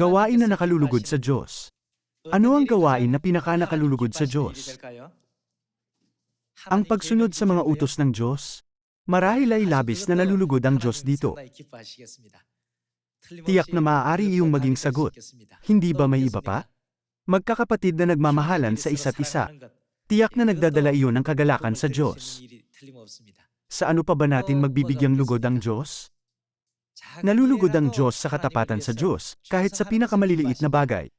Gawain na nakalulugod sa Diyos. Ano ang gawain na pinaka-nakalulugod sa Diyos? Ang pagsunod sa mga utos ng Diyos? Marahil ay labis na nalulugod ang Diyos dito. Tiyak na maaari iyong maging sagot. Hindi ba may iba pa? Magkakapatid na nagmamahalan sa isa't isa. Tiyak na nagdadala iyon ng kagalakan sa Diyos. Sa ano pa ba natin magbibigyang lugod ang Diyos? Nalulugod ang Diyos sa katapatan sa Diyos, kahit sa pinakamaliliit na bagay.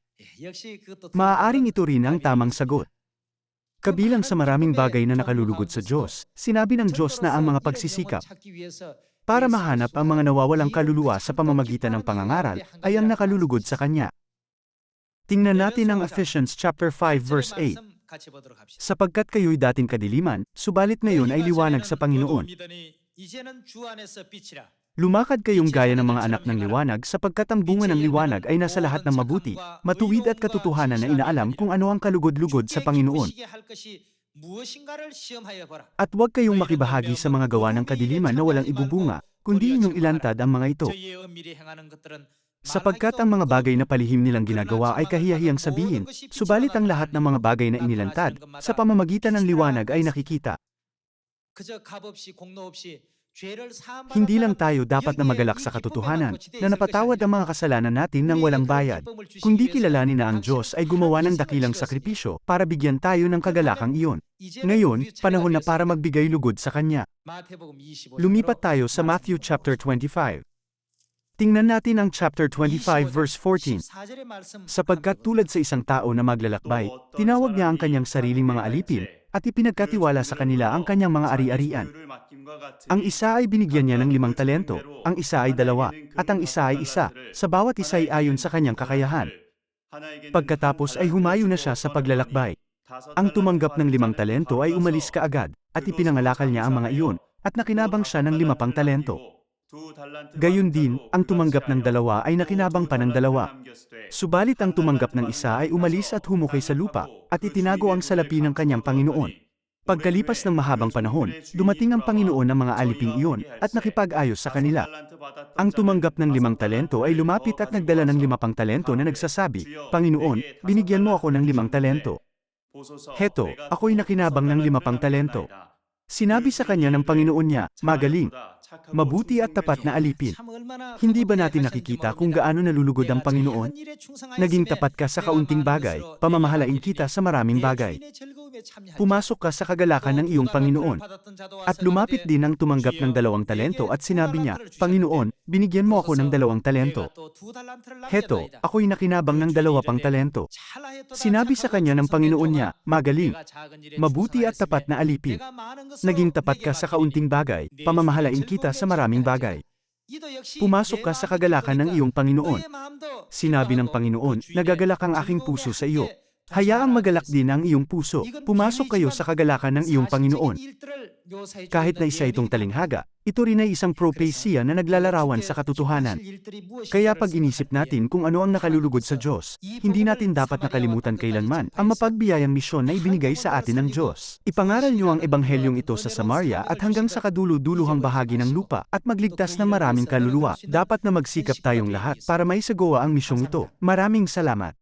Maaaring ito rin ang tamang sagot. Kabilang sa maraming bagay na nakalulugod sa Diyos, sinabi ng Diyos na ang mga pagsisikap para mahanap ang mga nawawalang kaluluwa sa pamamagitan ng pangangaral ay ang nakalulugod sa Kanya. Tingnan natin ang Ephesians chapter 5 verse 8. Sapagkat kayo'y dating kadiliman, subalit ngayon ay liwanag sa Panginoon. Lumakad kayong gaya ng mga anak ng liwanag. Sapagkat ang bunga ng liwanag ay nasa lahat ng mabuti, matuwid at katotohanan na inaalam kung ano ang kalugod-lugod sa Panginoon. At huwag kayong makibahagi sa mga gawa ng kadiliman na walang ibubunga, kundi inyong ilantad ang mga ito. Sapagkat ang mga bagay na palihim nilang ginagawa ay kahiyahiyang sabihin, subalit ang lahat ng mga bagay na inilantad, sa pamamagitan ng liwanag ay nakikita. Hindi lang tayo dapat na magalak sa katotohanan, na napatawad ang mga kasalanan natin ng walang bayad, kundi kilalanin na ang Diyos ay gumawa ng dakilang sakripisyo para bigyan tayo ng kagalakang iyon. Ngayon, panahon na para magbigay lugod sa Kanya. Lumipat tayo sa Matthew chapter 25. Tingnan natin ang chapter 25 verse 14. Sapagkat tulad sa isang tao na maglalakbay, tinawag niya ang kanyang sariling mga alipin, at ipinagkatiwala sa kanila ang kanyang mga ari-arian. Ang isa ay binigyan niya ng limang talento, ang isa ay dalawa, at ang isa ay isa, sa bawat isa ay ayon sa kanyang kakayahan. Pagkatapos ay humayo na siya sa paglalakbay. Ang tumanggap ng limang talento ay umalis kaagad, at ipinangalakal niya ang mga iyon, at nakinabang siya ng lima pang talento. Gayun din, ang tumanggap ng dalawa ay nakinabang pa ng dalawa. Subalit ang tumanggap ng isa ay umalis at humukay sa lupa, at itinago ang salapi ng kanyang Panginoon. Pagkalipas ng mahabang panahon, dumating ang Panginoon ng mga aliping iyon, at nakipag-ayos sa kanila. Ang tumanggap ng limang talento ay lumapit at nagdala ng lima pang talento na nagsasabi, Panginoon, binigyan mo ako ng limang talento. Heto, ako'y nakinabang ng lima pang talento. Sinabi sa kanya ng Panginoon niya, magaling, mabuti at tapat na alipin. Hindi ba natin nakikita kung gaano nalulugod ang Panginoon? Naging tapat ka sa kaunting bagay, pamamahalain kita sa maraming bagay. Pumasok ka sa kagalakan ng iyong Panginoon. At lumapit din ang tumanggap ng dalawang talento at sinabi niya, Panginoon, binigyan mo ako ng dalawang talento. Heto, ako'y nakinabang ng dalawa pang talento. Sinabi sa kanya ng Panginoon niya, magaling, mabuti at tapat na alipin. Naging tapat ka sa kaunting bagay, pamamahalain kita sa maraming bagay. Pumasok ka sa kagalakan ng iyong Panginoon. Sinabi ng Panginoon, nagagalak ang aking puso sa iyo. Hayaang magalak din ang iyong puso. Pumasok kayo sa kagalakan ng iyong Panginoon. Kahit na isa itong talinghaga, ito rin ay isang propesya na naglalarawan sa katotohanan. Kaya pag inisip natin kung ano ang nakalulugod sa Diyos, hindi natin dapat nakalimutan kailanman ang mapagbiyayang misyon na ibinigay sa atin ng Diyos. Ipangaral niyo ang ebanghelyong ito sa Samaria at hanggang sa kadulo-duluhang bahagi ng lupa at magligtas ng maraming kaluluwa. Dapat na magsikap tayong lahat para maisagawa ang misyong ito. Maraming salamat.